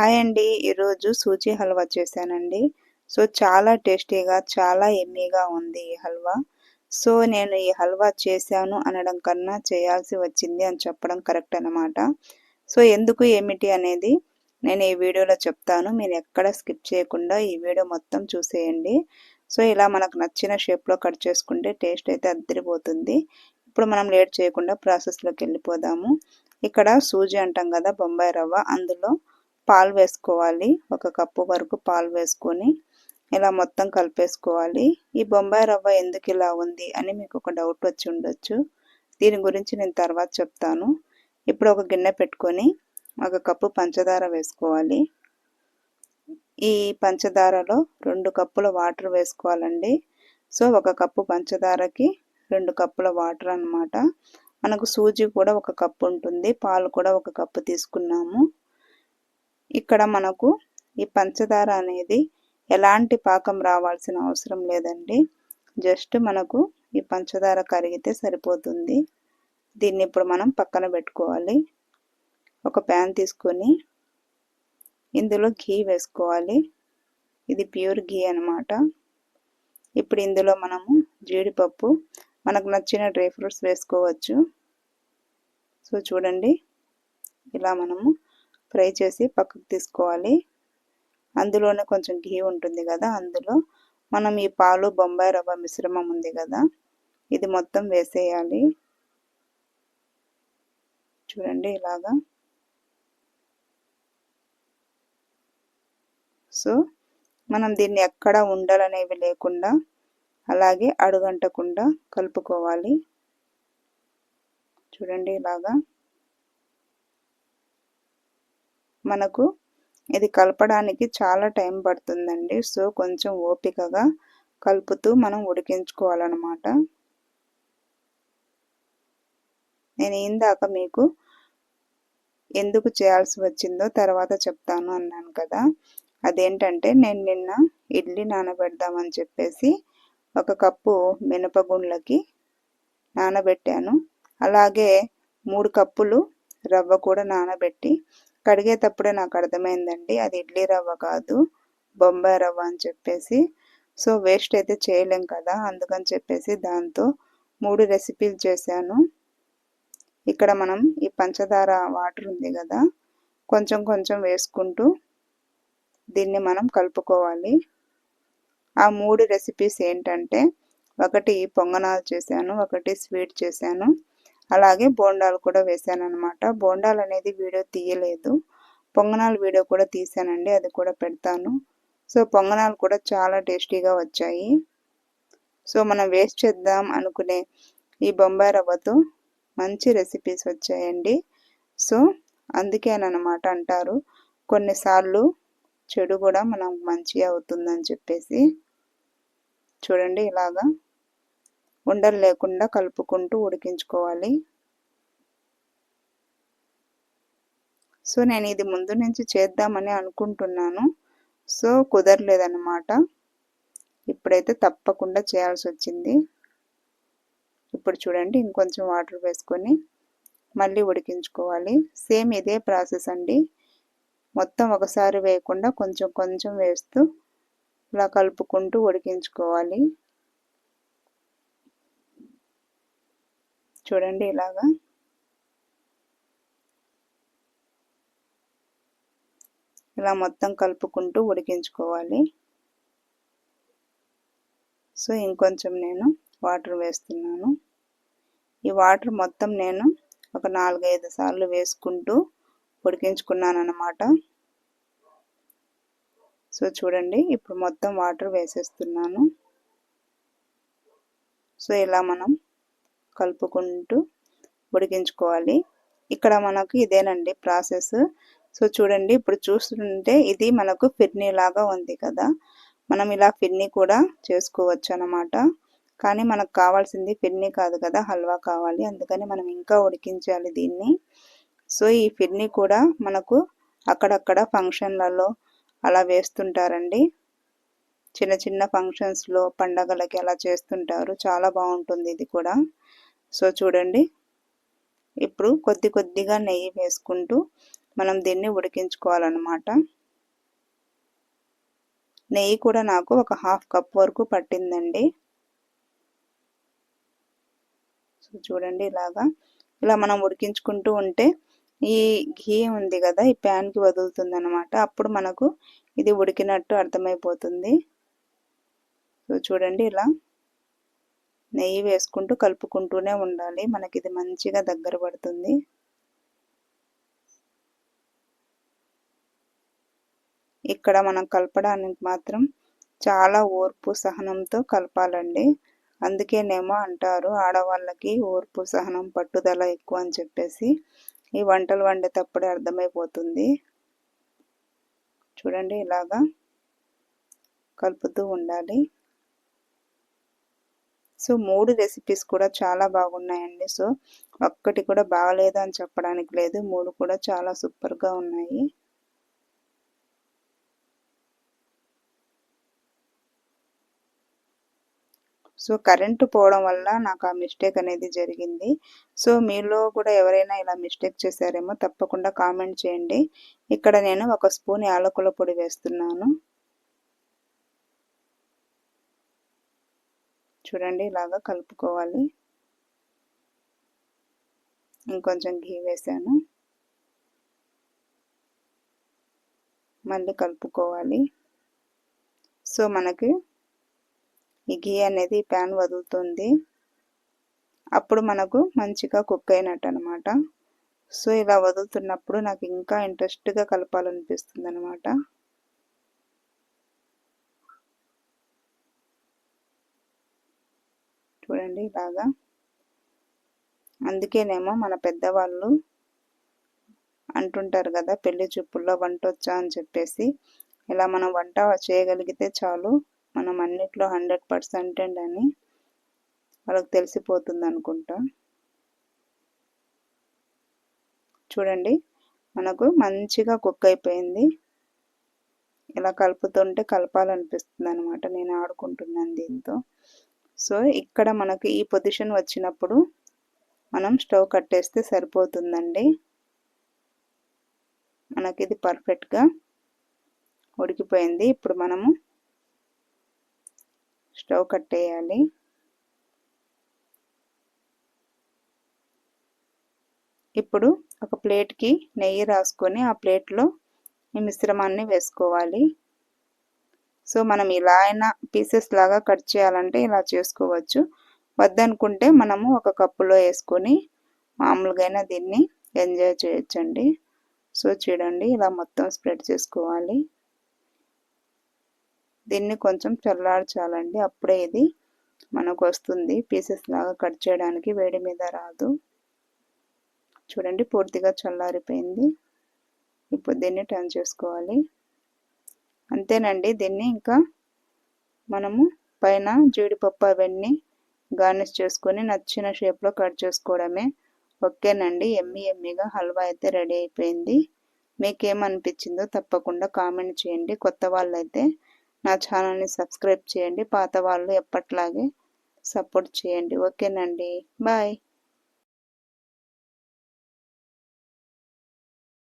Hi అండి. ఈరోజు సూజీ హల్వా చేశానండి. సో చాలా టేస్టీగా చాలా ఎమ్మీగా ఉంది ఈ హల్వా. సో నేను ఈ హల్వా చేశాను అనడం కన్నా చేయాల్సి వచ్చింది అని చెప్పడం కరెక్ట్ అనమాట సో ఎందుకు ఏమిటి అనేది నేను ఈ వీడియోలో చెప్తాను. మీరు ఎక్కడ స్కిప్ చేయకుండా ఈ వీడియో మొత్తం చూసేయండి. సో ఇలా మనకు నచ్చిన షేప్లో కట్ చేసుకుంటే టేస్ట్ అయితే అద్దరిపోతుంది. ఇప్పుడు మనం లేట్ చేయకుండా ప్రాసెస్లోకి వెళ్ళిపోదాము. ఇక్కడ సూజీ అంటాం కదా బొంబాయి రవ్వ. అందులో పాలు వేసుకోవాలి. ఒక కప్పు వరకు పాలు వేసుకొని ఇలా మొత్తం కలిపేసుకోవాలి. ఈ బొంబాయి రవ్వ ఎందుకు ఇలా ఉంది అని మీకు ఒక డౌట్ వచ్చి ఉండొచ్చు. దీని గురించి నేను తర్వాత చెప్తాను. ఇప్పుడు ఒక గిన్నె పెట్టుకొని ఒక కప్పు పంచదార వేసుకోవాలి. ఈ పంచదారలో రెండు కప్పుల వాటర్ వేసుకోవాలండి. సో ఒక కప్పు పంచదారకి రెండు కప్పుల వాటర్ అనమాట మనకు సూజీ కూడా ఒక కప్పు ఉంటుంది. పాలు కూడా ఒక కప్పు తీసుకున్నాము. ఇక్కడ మనకు ఈ పంచదార అనేది ఎలాంటి పాకం రావాల్సిన అవసరం లేదండి. జస్ట్ మనకు ఈ పంచదార కరిగితే సరిపోతుంది. దీన్ని ఇప్పుడు మనం పక్కన పెట్టుకోవాలి. ఒక ప్యాన్ తీసుకొని ఇందులో ఘీ వేసుకోవాలి. ఇది ప్యూర్ ఘీ అనమాట ఇప్పుడు ఇందులో మనము జీడిపప్పు మనకు నచ్చిన డ్రై ఫ్రూట్స్ వేసుకోవచ్చు. సో చూడండి. ఇలా మనము ఫ్రై చేసి పక్కకు తీసుకోవాలి. అందులోనే కొంచెం ఘీ ఉంటుంది కదా అందులో మనం ఈ పాలు బొంబాయి రవ్వ మిశ్రమం ఉంది కదా ఇది మొత్తం వేసేయాలి. చూడండి ఇలాగా. సో మనం దీన్ని ఎక్కడ ఉండలనేవి లేకుండా అలాగే అడుగంటకుండా కలుపుకోవాలి. చూడండి ఇలాగా. మనకు ఇది కలపడానికి చాలా టైం పడుతుందండి. సో కొంచెం ఓపికగా కలుపుతూ మనం ఉడికించుకోవాలన్నమాట. నేను ఇందాక మీకు ఎందుకు చేయాల్సి వచ్చిందో తర్వాత చెప్తాను అన్నాను కదా. అదేంటంటే నేను నిన్న ఇడ్లీ నానబెడదామని చెప్పేసి ఒక కప్పు మినపగుండ్లకి నానబెట్టాను. అలాగే మూడు కప్పులు రవ్వ కూడా నానబెట్టి కడిగేటప్పుడే నాకు అర్థమైందండి. అది ఇడ్లీ రవ్వ కాదు బొంబాయి రవ్వ అని చెప్పేసి. సో వేస్ట్ అయితే చేయలేం కదా అందుకని చెప్పేసి దాంతో మూడు రెసిపీలు చేశాను. ఇక్కడ మనం ఈ పంచదార వాటర్ ఉంది కదా కొంచెం కొంచెం వేసుకుంటూ దీన్ని మనం కలుపుకోవాలి. ఆ మూడు రెసిపీస్ ఏంటంటే ఒకటి పొంగనాలు చేశాను ఒకటి స్వీట్ చేశాను. అలాగే బోండాలు కూడా వేసాను అనమాట బోండాలు అనేది వీడియో తీయలేదు. పొంగనాలు వీడియో కూడా తీసానండి అది కూడా పెడతాను. సో పొంగనాలు కూడా చాలా టేస్టీగా వచ్చాయి. సో మనం వేస్ట్ చేద్దాం అనుకునే ఈ బొంబాయి రవ్వతో మంచి రెసిపీస్ వచ్చాయండి. సో అందుకేనమాట అంటారు. కొన్నిసార్లు చెడు కూడా మనం మంచిగా అవుతుందని చెప్పేసి. చూడండి ఇలాగా. ఉండలు లేకుండా కలుపుకుంటూ ఉడికించుకోవాలి. సో నేను ఇది ముందు నుంచి చేద్దామని అనుకుంటున్నాను. సో కుదరలేదన్నమాట. ఇప్పుడైతే తప్పకుండా చేయాల్సి వచ్చింది. ఇప్పుడు చూడండి ఇంకొంచెం వాటర్ వేసుకొని మళ్ళీ ఉడికించుకోవాలి. సేమ్ ఇదే ప్రాసెస్ అండి. మొత్తం ఒకసారి వేయకుండా కొంచెం కొంచెం వేస్తూ ఇలా కలుపుకుంటూ ఉడికించుకోవాలి. చూడండి ఇలాగా. ఇలా మొత్తం కలుపుకుంటూ ఉడికించుకోవాలి. సో ఇంకొంచెం నేను వాటర్ వేస్తున్నాను. ఈ వాటర్ మొత్తం నేను ఒక నాలుగైదు సార్లు వేసుకుంటూ ఉడికించుకున్నాను అనమాట సో చూడండి ఇప్పుడు మొత్తం వాటర్ వేసేస్తున్నాను. సో ఇలా మనం కలుపుకుంటూ ఉడికించుకోవాలి. ఇక్కడ మనకు ఇదేనండి ప్రాసెస్. సో చూడండి ఇప్పుడు చూస్తుంటే ఇది మనకు ఫిర్నీ లాగా ఉంది కదా. మనం ఇలా ఫిర్నీ కూడా చేసుకోవచ్చు అనమాట కానీ మనకు కావాల్సింది ఫిర్నీ కాదు కదా హల్వా కావాలి. అందుకని మనం ఇంకా ఉడికించాలి దీన్ని. సో ఈ ఫిర్నీ కూడా మనకు అక్కడక్కడ ఫంక్షన్లలో అలా వేస్తుంటారండి. చిన్న చిన్న ఫంక్షన్స్లో పండగలకి అలా చేస్తుంటారు. చాలా బాగుంటుంది ఇది కూడా. సో చూడండి. ఇప్పుడు కొద్ది కొద్దిగా నెయ్యి వేసుకుంటూ మనం దీన్ని ఉడికించుకోవాలన్నమాట. నెయ్యి కూడా నాకు ఒక హాఫ్ కప్ వరకు పట్టిందండి. సో చూడండి ఇలాగా. ఇలా మనం ఉడికించుకుంటూ ఉంటే ఈ ఘీ ఉంది కదా ఈ ప్యాన్కి వదులుతుంది అనమాట అప్పుడు మనకు ఇది ఉడికినట్టు అర్థమైపోతుంది. సో చూడండి ఇలా. నెయ్యి వేసుకుంటూ కలుపుకుంటూనే ఉండాలి. మనకి ఇది మంచిగా దగ్గర పడుతుంది. ఇక్కడ మనం కలపడానికి మాత్రం చాలా ఓర్పు సహనంతో కలపాలండి. అందుకేనేమో అంటారు ఆడవాళ్ళకి ఓర్పు సహనం పట్టుదల ఎక్కువ అని చెప్పేసి. ఈ వంటలు వండేటప్పుడే అర్థమైపోతుంది. చూడండి ఇలాగా కలుపుతూ ఉండాలి. సో మూడు రెసిపీస్ కూడా చాలా బాగున్నాయండి. సో ఒక్కటి కూడా బాగలేదు అని చెప్పడానికి లేదు. మూడు కూడా చాలా సూపర్గా ఉన్నాయి. సో కరెంటు పోవడం వల్ల నాకు ఆ మిస్టేక్ అనేది జరిగింది. సో మీలో కూడా ఎవరైనా ఇలా మిస్టేక్ చేశారేమో తప్పకుండా కామెంట్ చేయండి. ఇక్కడ నేను ఒక స్పూన్ యాలకుల పొడి వేస్తున్నాను. చూడండి ఇలాగా కలుపుకోవాలి. ఇంకొంచెం ఘీ వేసాను. మళ్ళీ కలుపుకోవాలి. సో మనకి ఈ ఘీ అనేది ప్యాన్ వదులుతుంది. అప్పుడు మనకు మంచిగా కుక్ అయినట్టు అనమాట సో ఇలా వదులుతున్నప్పుడు నాకు ఇంకా ఇంట్రెస్ట్గా కలపాలనిపిస్తుంది అనమాట చూడండి ఇలాగా. అందుకేనేమో మన పెద్దవాళ్ళు అంటుంటారు కదా పెళ్ళి చూపుల్లో వంట వచ్చా అని చెప్పేసి. ఇలా మనం వంట చేయగలిగితే చాలు మనం అన్నిట్లో హండ్రెడ్ పర్సెంట్ అని వాళ్ళకి తెలిసిపోతుంది అనుకుంటా. చూడండి మనకు మంచిగా కుక్ అయిపోయింది. ఇలా కలుపుతుంటే కలపాలనిపిస్తుంది అనమాట నేను ఆడుకుంటున్నాను దీంతో. సో ఇక్కడ మనకు ఈ పొజిషన్ వచ్చినప్పుడు మనం స్టవ్ కట్టేస్తే సరిపోతుందండి. మనకి ఇది పర్ఫెక్ట్గా ఉడికిపోయింది. ఇప్పుడు మనము స్టవ్ కట్టేయాలి. ఇప్పుడు ఒక ప్లేట్కి నెయ్యి రాసుకొని ఆ ప్లేట్లో ఈ మిశ్రమాన్ని వేసుకోవాలి. సో మనం ఇలా అయినా పీసెస్ లాగా కట్ చేయాలంటే ఇలా చేసుకోవచ్చు. వద్దనుకుంటే మనము ఒక కప్పులో వేసుకొని మామూలుగా దీన్ని ఎంజాయ్ చేయొచ్చండి. సో చూడండి ఇలా మొత్తం స్ప్రెడ్ చేసుకోవాలి. దీన్ని కొంచెం చల్లార్చాలండి. అప్పుడే ఇది మనకు వస్తుంది పీసెస్ లాగా కట్ చేయడానికి వేడి మీద రాదు. చూడండి పూర్తిగా చల్లారిపోయింది. ఇప్పుడు దీన్ని టర్న్ చేసుకోవాలి. అంతేనండి. దీన్ని ఇంకా మనము పైన జీడిపప్పు అవన్నీ గార్నిష్ చేసుకొని నచ్చిన షేప్లో కట్ చేసుకోవడమే. ఓకేనండి. ఎమ్మి ఎమ్మిగా హల్వా అయితే రెడీ అయిపోయింది. మీకేమనిపించిందో తప్పకుండా కామెంట్ చేయండి. కొత్త వాళ్ళైతే నా ఛానల్ని సబ్స్క్రైబ్ చేయండి. పాత వాళ్ళు ఎప్పట్లాగే సపోర్ట్ చేయండి. ఓకేనండి. బాయ్.